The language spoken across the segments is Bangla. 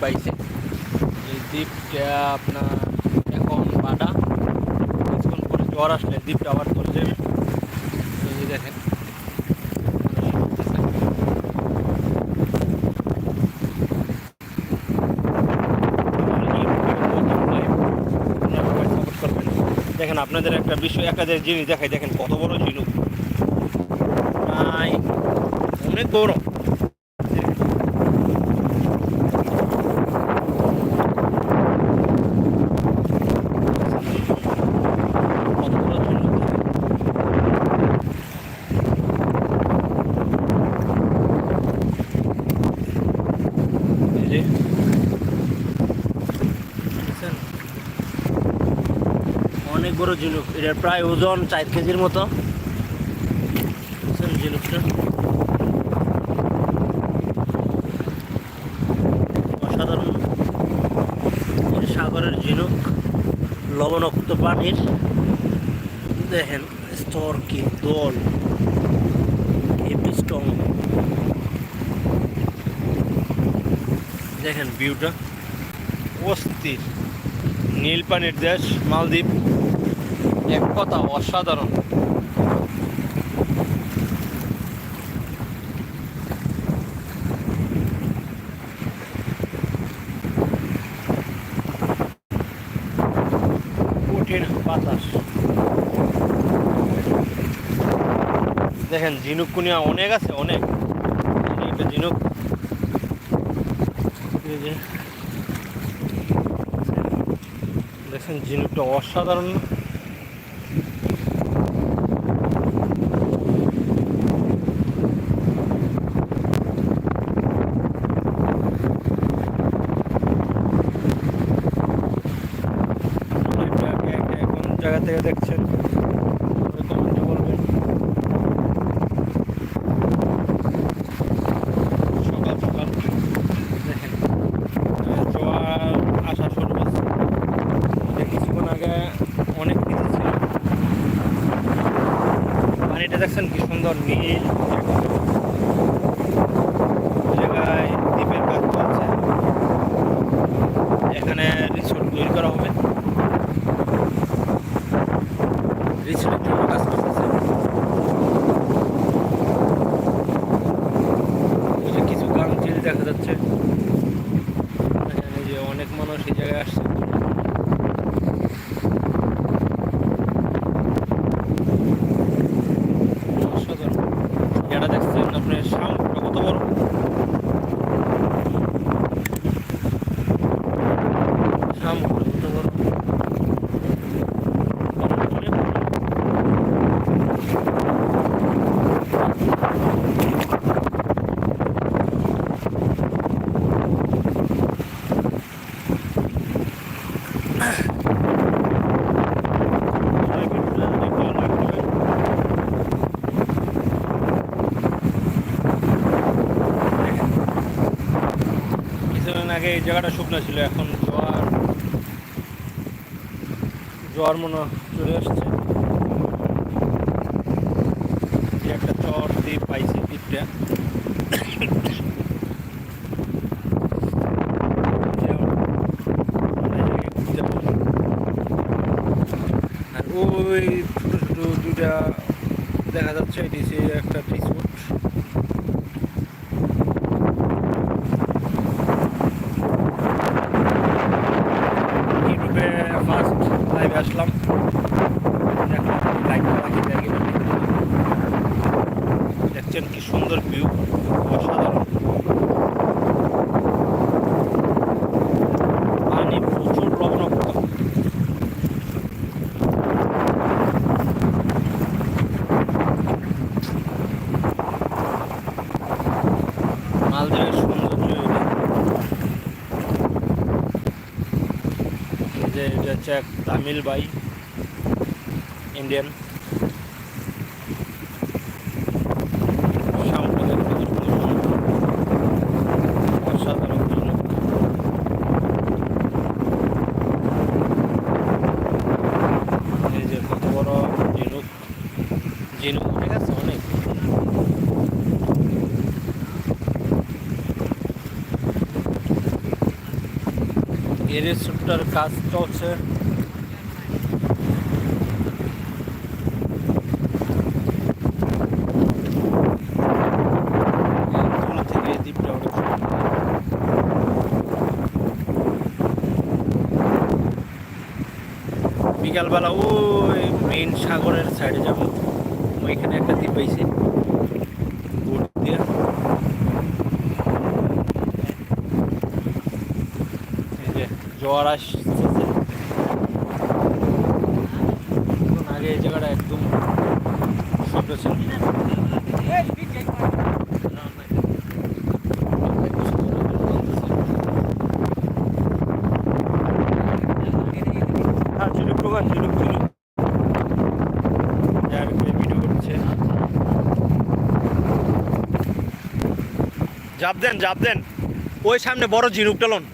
পাইছে। এই দ্বীপটা আপনার এখন বাটা। কিছুক্ষণ পরে জ্বর আসলে দ্বীপটা আবার চলে যাবে দেখেন। দেখেন, আপনাদের একটা বিষয় একটা জিনিস দেখাই। দেখেন, কত বড় ঝিনুক। প্রায় অনেক বড় কত বড় ঝিনুক দেখেন। এই যে দেখছেন? অনেক বড় ঝিনুক। এটার প্রায় ওজন চার কেজির মতো। ঝিনুকটা? অসাধারণ। সাগরের ঝিনুক, লবণাক্ত পানির। দেখেন, স্তর কি দল। হেভি দেখেন ভিউটা। অস্থির। নীল পানির দেশ, মালদ্বীপ। এক কথা অসাধারণ। কঠিন বাতাস। দেখেন, ঝিনুক কুনিয়া অনেক আছে, অনেক। ঝিনুক দেখেন, ঝিনুকটা অসাধারণ না? এটা কে- কে কোন জায়গা থেকে দেখছেন। সকাল সকাল কিছুক্ষণ আগে অনেক কিছু দেখছেন কি সুন্দর জায়গায় দ্বীপের কাজ এখানে রিসোর্ট তৈরি করা হবে রিসোর্টের জন্য কাজ করতেছে ওই যে কিছু গান চিল দেখা যাচ্ছে এখানে যে অনেক মানুষ এই জায়গায় আসছে অসাধারণ যেটা দেখছেন আপনার শামুকটা কত বড় কিছুদিন আগে এই জায়গাটা শুকনো ছিল এখন জোয়ার মনে চলে আসছে। একটা চর দ্বীপ পাইছি দ্বীপটা আর ওই ছোট ছোট দুইটা দেখা যাচ্ছে এটি একটা রিসোর্ট ইউটিউবে ফার্স্ট লাইভে আসলাম দেখলাম লাইক করা কি দেখি দেখছেন কি সুন্দর ভিউ অসাধারণ পানি প্রচুর লবণাক্ত মালদ্বীপের সৌন্দর্য এটা এই যে এটা হচ্ছে এক তামিল বাই ইন্ডিয়ান কত বড় ঝিনুক উঠে গেছে রিসোর্টটার কাজ চলছে বিকালবেলা ওই মেইন সাগরের সাইডে যাব। ওইখানে একটা দ্বীপ পাইছি বোট দিয়ে এই যে জোয়ার আসতেছে আগে এই জায়গাটা একদম শব্দ ছিল। হ্যাঁ ঝিনুক ঝিনুক ঝিনুক জাপ দেন জাপ দেন। ওই সামনে বড় ঝিনুকটা লোন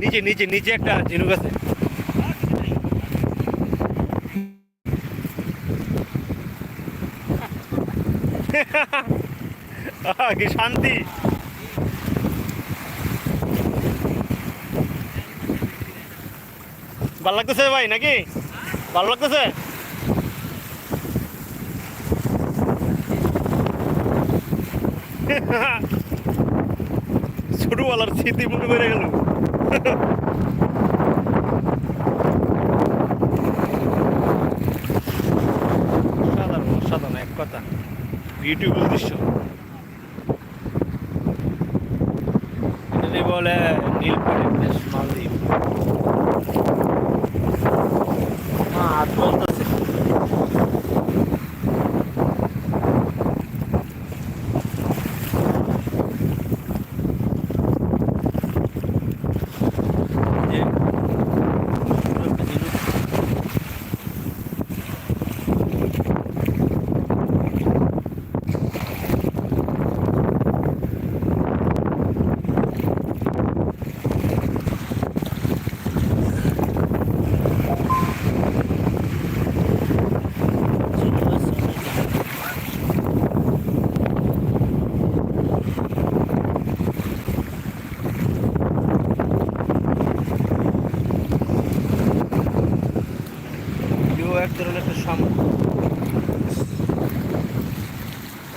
নিচে নিচে নিচে একটা ঝিনুক আছে। কি শান্তি। ভালো লাগতেছে ভাই, নাকি? ভালো লাগতেছে? ছোটবেলার স্মৃতি মনে করে গেল। অসাধারণ অসাধারণ এক কথা। বিউটিফুল দৃশ্য এটাকে বলে নীলপাড়ি দেশ মালদ্বীপ মা হাত বলতেছে যে সুন্দর একটা ঝিনুক। এও এক ধরনের একটা সাম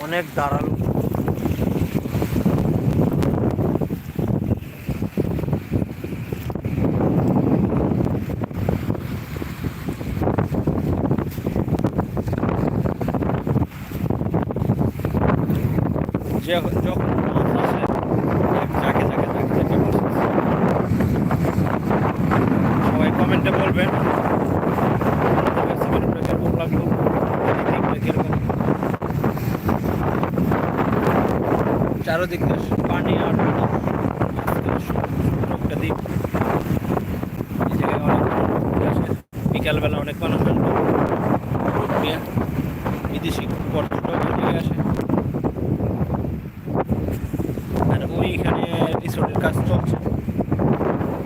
অনেক দাঁড়াল যখন যখন মাছ আসে এক জায়গায় জায়গায় জায়গায় জায়গায় মাছ আসে। সবাই কমেন্টে বলবেন আপনাদের সিনেমাটা কেমন লাগল এডিটিংটা কীরকম চারোদিক পানি আর দ্বীপ বিকালবেলা অনেক মানুষ বিদেশি পর্যটক আসে। আর ওইখানে রিসোর্টের কাজ চলছে।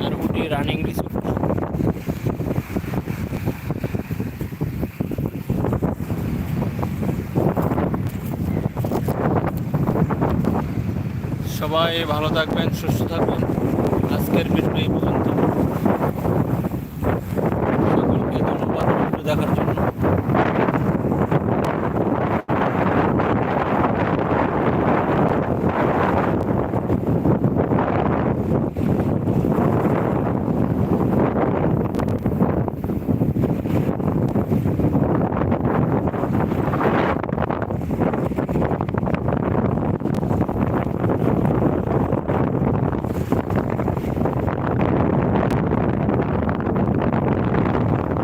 আর ওটি রানিং রিসোর্ট সবাই ভালো থাকবেন সুস্থ থাকবেন। আজকের ভিডিও এই পর্যন্ত।